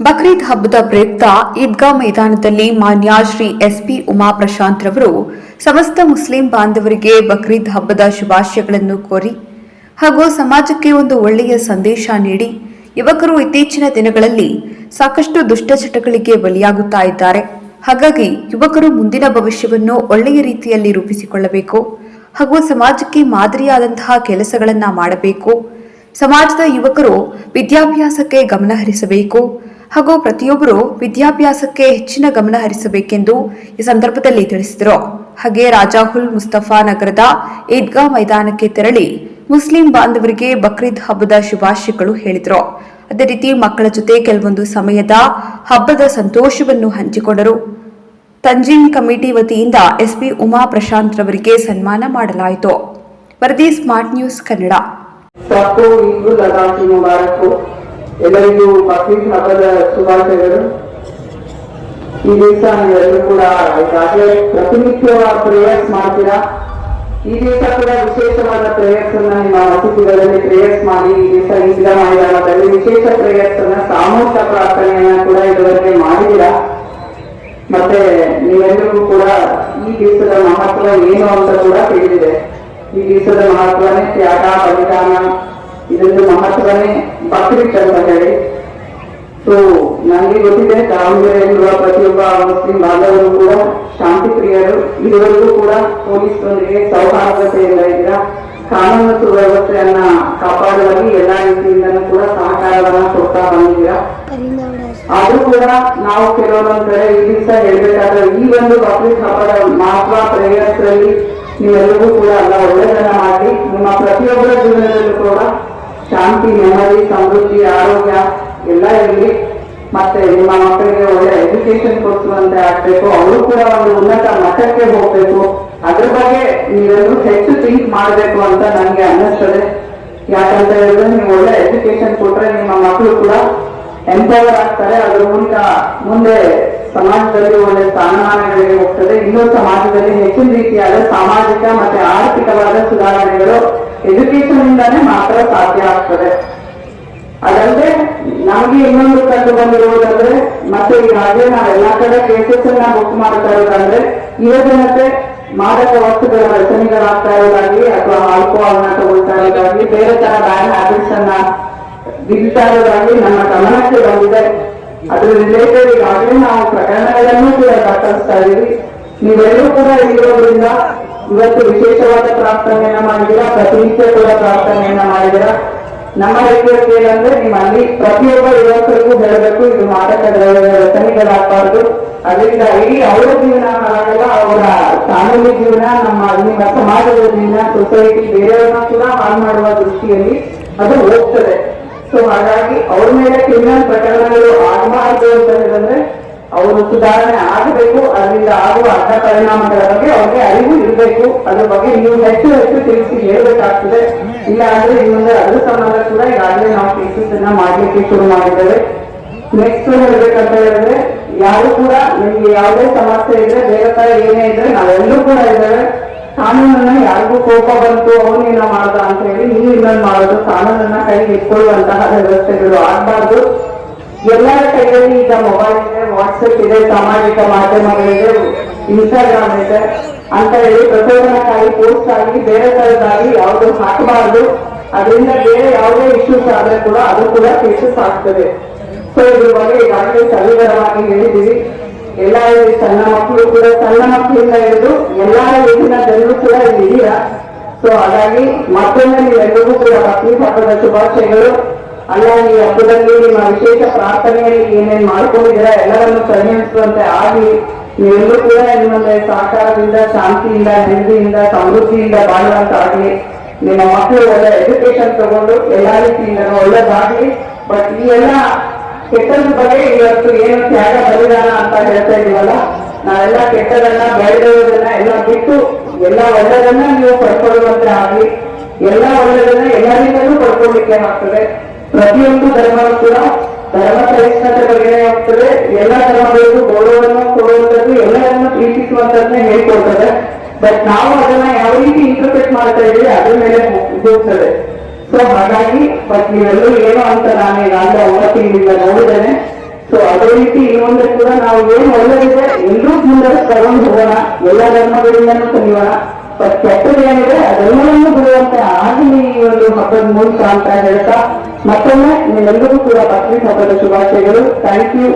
ಬಕ್ರೀದ್ ಹಬ್ಬದ ಪ್ರಯುಕ್ತ ಈದ್ಗಾ ಮೈದಾನದಲ್ಲಿ ಮಾನ್ಯ ಶ್ರೀ ಎಸ್ಪಿ ಉಮಾ ಪ್ರಶಾಂತ್ ರವರು ಸಮಸ್ತ ಮುಸ್ಲಿಂ ಬಾಂಧವರಿಗೆ ಬಕ್ರೀದ್ ಹಬ್ಬದ ಶುಭಾಶಯಗಳನ್ನು ಕೋರಿ ಹಾಗೂ ಸಮಾಜಕ್ಕೆ ಒಂದು ಒಳ್ಳೆಯ ಸಂದೇಶ ನೀಡಿ ಯುವಕರು ಇತ್ತೀಚಿನ ದಿನಗಳಲ್ಲಿ ಸಾಕಷ್ಟು ದುಷ್ಟಚಟಗಳಿಗೆ ಬಲಿಯಾಗುತ್ತಾ ಇದ್ದಾರೆ. ಹಾಗಾಗಿ ಯುವಕರು ಮುಂದಿನ ಭವಿಷ್ಯವನ್ನು ಒಳ್ಳೆಯ ರೀತಿಯಲ್ಲಿ ರೂಪಿಸಿಕೊಳ್ಳಬೇಕು ಹಾಗೂ ಸಮಾಜಕ್ಕೆ ಮಾದರಿಯಾದಂತಹ ಕೆಲಸಗಳನ್ನು ಮಾಡಬೇಕು. ಸಮಾಜದ ಯುವಕರು ವಿದ್ಯಾಭ್ಯಾಸಕ್ಕೆ ಗಮನ ಹರಿಸಬೇಕು ಹಾಗೂ ಪ್ರತಿಯೊಬ್ಬರು ವಿದ್ಯಾಭ್ಯಾಸಕ್ಕೆ ಹೆಚ್ಚಿನ ಗಮನ ಹರಿಸಬೇಕೆಂದು ಈ ಸಂದರ್ಭದಲ್ಲಿ ತಿಳಿಸಿದರು. ಹಾಗೆ ರಾಜಾಹುಲ್ ಮುಸ್ತಫಾ ನಗರದ ಈದ್ಗಾ ಮೈದಾನಕ್ಕೆ ತೆರಳಿ ಮುಸ್ಲಿಂ ಬಾಂಧವರಿಗೆ ಬಕ್ರೀದ್ ಹಬ್ಬದ ಶುಭಾಶಯಗಳು ಹೇಳಿದರು. ಅದೇ ರೀತಿ ಮಕ್ಕಳ ಜೊತೆ ಕೆಲವೊಂದು ಸಮಯದ ಹಬ್ಬದ ಸಂತೋಷವನ್ನು ಹಂಚಿಕೊಂಡರು. ತಂಜೀಮ್ ಕಮಿಟಿ ವತಿಯಿಂದ ಎಸ್ಪಿ ಉಮಾ ಪ್ರಶಾಂತ್ ರವರಿಗೆ ಸನ್ಮಾನ ಮಾಡಲಾಯಿತು. ವರದಿ ಸ್ಮಾರ್ಟ್ ನ್ಯೂಸ್ ಕನ್ನಡ. ಎಲ್ಲರಿಗೂ ಬಕ್ರೀದ್ ಹಬ್ಬದ ಶುಭಾಶಯಗಳು. ಈ ದಿವಸ ನೀವೆಲ್ಲರೂ ಕೂಡ ಈಗಾಗಲೇ ಪ್ರತಿನಿತ್ಯ ಪ್ರೇಯರ್ಸ್ ಮಾಡ್ತೀರಾ? ಈ ದಿವಸ ಕೂಡ ವಿಶೇಷವಾದ ಪ್ರೇಯರ್ಸ್ ಅನ್ನ ನಿಮ್ಮ ಅತಿಥಿಗಳಲ್ಲಿ ಪ್ರೇಯರ್ಸ್ ಮಾಡಿ, ಈ ದಿವಸ ಈಗಿನ ಮೈದಾನದಲ್ಲಿ ವಿಶೇಷ ಪ್ರೇಯರ್ಸ್ ಅನ್ನ ಸಾಮೂಹಿಕ ಪ್ರಾರ್ಥನೆಯನ್ನ ಕೂಡ ಇದುವರೆಗೆ ಮಾಡಿಲ್ಲ ಮತ್ತೆ ನೀವೆಲ್ಲರಿಗೂ ಕೂಡ ಈ ದಿವಸದ ಮಹತ್ವ ಏನು ಅಂತ ಕೂಡ ತಿಳಿದಿದೆ. ಈ ದಿವಸದ ಮಹತ್ವನೇ ತ್ಯಾಗ, ಬಲಿದಾನ ಇದೊಂದು ಮಹತ್ವನೇ ಬಕ್ರೀದ್ ಅಂತ ಹೇಳಿ ಸೊ ನನಗೆ ಗೊತ್ತಿದೆ ದಾವಣಗೆರೆಯಲ್ಲಿರುವ ಪ್ರತಿಯೊಬ್ಬ ಮುಸ್ಲಿಂ ಬಾಂಧವರು ಕೂಡ ಶಾಂತಿ ಪ್ರಿಯರು ಇದುವರೆಗೂ ಕೂಡ ಪೊಲೀಸರೊಂದಿಗೆ ಸೌಹಾರ್ದತೆಯಿಂದ ಇದ್ದ ಕಾನೂನು ಸುವ್ಯವಸ್ಥೆಯನ್ನ ಕಾಪಾಡುವಲ್ಲಿ ಎಲ್ಲಾ ರೀತಿಯಿಂದಲೂ ಕೂಡ ಸಹಕಾರವನ್ನ ಕೊಡ್ತಾ ಬಂದಿದ್ದೀರಾ? ಆದ್ರೂ ಕೂಡ ನಾವು ಕೆಲವೊಂದೊಂದ್ ಈ ದಿವಸ ಹೇಳ್ಬೇಕಾದ್ರೆ ಈ ಒಂದು ಬಕ್ರೀದ್ ಹಬ್ಬದ ಮಹತ್ವ ಪ್ರೇಯರ್ಸ್ ಅಲ್ಲಿ ನೀವೆಲ್ಲರಿಗೂ ಕೂಡ ಅಲ್ಲ ಒಳ್ಳೆಯದನ್ನ ಮಾಡಿ ನಿಮ್ಮ ಪ್ರತಿಯೊಬ್ಬರ ಜೀವನದಲ್ಲೂ ಕೂಡ ಶಾಂತಿ, ನೆಮ್ಮದಿ, ಸಮೃದ್ಧಿ, ಆರೋಗ್ಯ ಎಲ್ಲ ಇರಲಿ. ಮತ್ತೆ ನಿಮ್ಮ ಮಕ್ಕಳಿಗೆ ಒಳ್ಳೆ ಎಜುಕೇಶನ್ ಕೊಡಿಸುವಂತೆ ಆಗ್ಬೇಕು. ಅವರು ಕೂಡ ಒಂದು ಉನ್ನತ ಮಟ್ಟಕ್ಕೆ ಹೋಗ್ಬೇಕು. ಅದ್ರ ಬಗ್ಗೆ ನೀವೆಲ್ಲರೂ ಹೆಚ್ಚು ಥಿಂಕ್ ಮಾಡಬೇಕು ಅಂತ ನನಗೆ ಅನ್ನಿಸ್ತದೆ. ಯಾಕಂತ ಹೇಳಿದ್ರೆ ನೀವು ಒಳ್ಳೆ ಎಜುಕೇಶನ್ ಕೊಟ್ರೆ ನಿಮ್ಮ ಮಕ್ಕಳು ಕೂಡ ಎಂಪವರ್ ಆಗ್ತಾರೆ. ಅದ್ರ ಮೂಲಕ ಮುಂದೆ ಸಮಾಜದಲ್ಲಿ ಒಳ್ಳೆ ಸ್ಥಾನಮಾನಗಳಿಗೆ ಹೋಗ್ತದೆ. ಇನ್ನೂ ಸಮಾಜದಲ್ಲಿ ಹೆಚ್ಚಿನ ರೀತಿಯಾದ ಸಾಮಾಜಿಕ ಮತ್ತೆ ಆರ್ಥಿಕವಾದ ಸುಧಾರಣೆಗಳು ಎಜುಕೇಶನ್ ಇಂದಾನೇ ಮಾತ್ರ ಸಾಧ್ಯ ಆಗ್ತದೆ. ಅದಲ್ಲದೆ ನಮಗೆ ಇನ್ನೊಂದು ಕಂಡು ಬಂದಿರುವುದಂದ್ರೆ ಮತ್ತೆ ಈಗ ನಾವು ಎಲ್ಲಾ ಕಡೆ ಕೇಸಸ್ ಅನ್ನ ಬುಕ್ ಮಾಡ್ತಾ ಇರೋದಂದ್ರೆ, ಯುವ ಜನತೆ ಮಾದಕ ವಸ್ತುಗಳ ವ್ಯಸನಿಗಳಾಗ್ತಾ ಇರೋದಾಗ್ಲಿ, ಅಥವಾ ಆಲ್ಕೋಹಾಲ್ನ ತಗೊಳ್ತಾ ಇರೋದಾಗ್ಲಿ, ಬೇರೆ ತರ ಬ್ಯಾಡ್ ಹ್ಯಾಬಿಟ್ಸ್ ಅನ್ನ ಬಿಡ್ತಾ ಇರೋದಾಗ್ಲಿ ನಮ್ಮ ಗಮನಕ್ಕೆ ಬಂದಿದೆ. ಅದ್ರ ರಿಲೇಟೆಡ್ ಈಗಾಗಲೇ ನಾವು ಪ್ರಕರಣಗಳನ್ನು ಕೂಡ ದಾಖಲಿಸ್ತಾ ಇದೀವಿ. ನೀವೆಲ್ಲರೂ ಕೂಡ ಇರೋದ್ರಿಂದ ಇವತ್ತು ವಿಶೇಷವಾದ ಪ್ರಾರ್ಥನೆಯನ್ನ ಮಾಡಿದಿರಾ ಪ್ರತಿನಿತ್ಯ ಕೂಡ ಪ್ರಾರ್ಥನೆಯನ್ನ ಮಾಡಿದಿರಾ ನಮ್ಮ ರಿಕ್ವೆಸ್ಟ್ ಏನಂದ್ರೆ, ನಿಮ್ಮಲ್ಲಿ ಪ್ರತಿಯೊಬ್ಬ ಯುವಕರಿಗೂ ಹೇಳಬೇಕು, ಇದು ಮಾದಕ ರಚನೆಗಳಾಗಬಾರ್ದು. ಅದರಿಂದ ಇಡೀ ಅವರ ಜೀವನ ಹಾಳಾಗಲ್ಲ ಅವರ ಕಾನೂನು ಜೀವನ, ನಮ್ಮ ನಿಮ್ಮ ಸಮಾಜದ ಜೀವನ ಸೊಸೈಟಿ ಬೇರೆಯವ್ರನ್ನ ಕೂಡ ಹಾಳು ಮಾಡುವ ದೃಷ್ಟಿಯಲ್ಲಿ ಅದು ಹೋಗ್ತದೆ. ಸೊ ಹಾಗಾಗಿ ಅವ್ರ ಮೇಲೆ ಕ್ರಿಮಿನಲ್ ಪ್ರಕರಣಗಳು ಆಗಬಾರ್ದು ಅಂತ ಹೇಳಿದ್ರೆ ಅವರು ಸುಧಾರಣೆ ಆಗಬೇಕು, ಅದರಿಂದ ಆಗುವ ಅಡ್ಡ ಪರಿಣಾಮಗಳ ಬಗ್ಗೆ ಅವ್ರಿಗೆ ಅರಿವು ಇರಬೇಕು. ಅದ್ರ ಬಗ್ಗೆ ನೀವು ಹೆಚ್ಚು ಹೆಚ್ಚು ತಿಳಿಸಿ ಹೇಳಬೇಕಾಗ್ತದೆ. ಇಲ್ಲ ಅಂದ್ರೆ ಇನ್ನೊಂದು ಅದ್ರ ಸಂಬಂಧ ಕೂಡ ಈಗಾಗಲೇ ನಾವು ಟೀಚರ್ಸ್ ಅನ್ನ ಮಾಡ್ಲಿಕ್ಕೆ ಶುರು ಮಾಡಿದ್ದೇವೆ. ನೆಕ್ಸ್ಟ್ ಹೇಳ್ಬೇಕಂತ ಹೇಳಿದ್ರೆ, ಯಾರು ಕೂಡ ನಿಮ್ಗೆ ಯಾವುದೇ ಸಮಸ್ಯೆ ಇದ್ರೆ, ಬೇರೆ ತರ ಏನೇ ಇದ್ರೆ ನಾವೆಲ್ಲರೂ ಕೂಡ ಇದ್ದೇವೆ. ಕಾನೂನನ್ನ ಯಾರಿಗೂ ಕೋಪ ಬಂತು ಅವನೇನ ಮಾಡ್ದ ಅಂತ ಹೇಳಿ ನೀವು ಇನ್ನೊಂದು ಮಾಡೋದು, ಕಾನೂನನ್ನ ಕೈಗೆ ಇಟ್ಕೊಳ್ಳುವಂತಹ ವ್ಯವಸ್ಥೆಗಳು ಆಗ್ಬಾರ್ದು. ಎಲ್ಲರ ಕೈಯಲ್ಲಿ ಈಗ ಮೊಬೈಲ್ ಇದೆ ವಾಟ್ಸಪ್ ಇದೆ, ಸಾಮಾಜಿಕ ಮಾಧ್ಯಮಗಳಿದೆ ಇನ್ಸ್ಟಾಗ್ರಾಮ್ ಇದೆ ಅಂತ ಹೇಳಿ ಪ್ರಚೋದನಕ್ಕಾಗಿ ಪೋಸ್ಟ್ ಆಗಿ ಬೇರೆ ತರದಾಗಿ ಯಾವುದು ಹಾಕಬಾರದು. ಅದರಿಂದ ಬೇರೆ ಯಾವುದೇ ಇಶ್ಯೂಸ್ ಆದ್ರೆ ಕೂಡ ಅದು ಕೂಡ ಕೇಸಸ್ ಆಗ್ತದೆ. ಸೊ ಇದ್ರ ಬಗ್ಗೆ ಈಗಾಗಲೇ ಸವಿವರವಾಗಿ ಹೇಳಿದ್ದೀವಿ. ಎಲ್ಲ ಸಣ್ಣ ಮಕ್ಕಳು ಕೂಡ ಸಣ್ಣ ಮಕ್ಕಳಿಂದ ಹಿಡಿದು ಎಲ್ಲಾ ಏಜಿನ ಜನರು ಕೂಡ ಇಲ್ಲಿ ಇದೀರಾ. ಸೊ ಹಾಗಾಗಿ ಮತ್ತೊಮ್ಮೆ ನೀವೆಲ್ಲರಿಗೂ ಕೂಡ ಪತ್ನಿ ಹಬ್ಬದ ಶುಭಾಶಯಗಳು. ಅಲ್ಲ ಈ ಹಬ್ಬದಲ್ಲಿ ನಿಮ್ಮ ವಿಶೇಷ ಪ್ರಾರ್ಥನೆಯಲ್ಲಿ ಏನೇನ್ ಮಾಡ್ಕೊಂಡಿದ್ದೀರಾ, ಎಲ್ಲರನ್ನು ಪರಿಗಣಿಸುವಂತೆ ಆಗಿ ನೀವೆಲ್ಲರೂ ಕೂಡ ನಿಮ್ಮಲ್ಲಿ ಸಹಕಾರದಿಂದ, ಶಾಂತಿಯಿಂದ, ನೆಮ್ಮದಿಯಿಂದ, ಸಮೃದ್ಧಿಯಿಂದ ಬಾಳುವಂತಾಗ್ಲಿ. ನಿಮ್ಮ ಮಕ್ಕಳು ಒಳ್ಳೆ ಎಜುಕೇಶನ್ ತಗೊಂಡು ಎಲ್ಲಾ ರೀತಿಯಿಂದ ಒಳ್ಳೇದಾಗ್ಲಿ. ಬಟ್ ಈ ಎಲ್ಲ ಕೆಟ್ಟದ ಬಗ್ಗೆ ಇವತ್ತು ಏನು ತ್ಯಾಗ ಬಲಿದಾನ ಅಂತ ಹೇಳ್ತಾ ಇದೀವಲ್ಲ, ನಾವೆಲ್ಲ ಕೆಟ್ಟದನ್ನ ಬೆಳೆದಿರೋದನ್ನ ಎಲ್ಲ ಬಿಟ್ಟು ಎಲ್ಲ ಒಳ್ಳೆದನ್ನ ನೀವು ಪಡ್ಕೊಳ್ಳುವಂತೆ ಆಗ್ಲಿ. ಎಲ್ಲ ಒಳ್ಳೆದನ್ನ ಎಲ್ಲರಿಂದಲೂ ಪಡ್ಕೊಳ್ಳಿಕ್ಕೆ ಆಗ್ತದೆ. ಪ್ರತಿಯೊಂದು ಧರ್ಮವೂ ಕೂಡ ಧರ್ಮ ಸಹಿಷ್ಣುತೆ ಬಗ್ಗೆ ಆಗ್ತದೆ. ಎಲ್ಲ ಧರ್ಮಗಳಿಗೂ ಗೌರವವನ್ನು ಕೊಡುವಂಥದ್ದು, ಎಲ್ಲರನ್ನು ಪ್ರೀತಿಸುವಂತದ್ದನ್ನೇ ಹೇಳ್ಕೊಡ್ತದೆ ಬಟ್ ನಾವು ಅದನ್ನ ಯಾವ ರೀತಿ ಇಂಟರ್ಪ್ರೆಟ್ ಮಾಡ್ತಾ ಇದ್ದೀವಿ, ಅದ್ರ ಮೇಲೆ ಹೋಗ್ತದೆ ಸೊ ಹಾಗಾಗಿ ಬಟ್ ನೀವೆಲ್ಲರೂ ಏನೋ ಅಂತ ನಾನು ಈಗಾಗಲೇ ಒಂಬತ್ತು ನೋಡಿದ್ದೇನೆ. ಸೊ ಅದೇ ರೀತಿ ಇನ್ನೊಂದು ಕೂಡ ನಾವು ಏನು ಒಳ್ಳೆದಿದೆ ಎಲ್ಲರೂ ಮುಂದೆ ತಗೊಂಡು ಹೋಗೋಣ ಎಲ್ಲ ಧರ್ಮಗಳಿಂದನೂ ಕಲಿಯೋಣ ಬಟ್ ಕೆಟ್ಟದ್ದು ಏನಿದೆ ಅದೆಲ್ಲವನ್ನೂ ಬಿಡುವಂತೆ ಆಗಲಿ ಈ ಒಂದು ಹಬ್ಬದ ಮೂಲಕ ಅಂತ ಹೇಳ್ತಾ ಮತ್ತೊಮ್ಮೆ ನಿಮ್ಮೆಲ್ಲರಿಗೂ ಕೂಡ ಬಕ್ರೀದ್ ಹಬ್ಬದ ಶುಭಾಶಯಗಳು. Thank you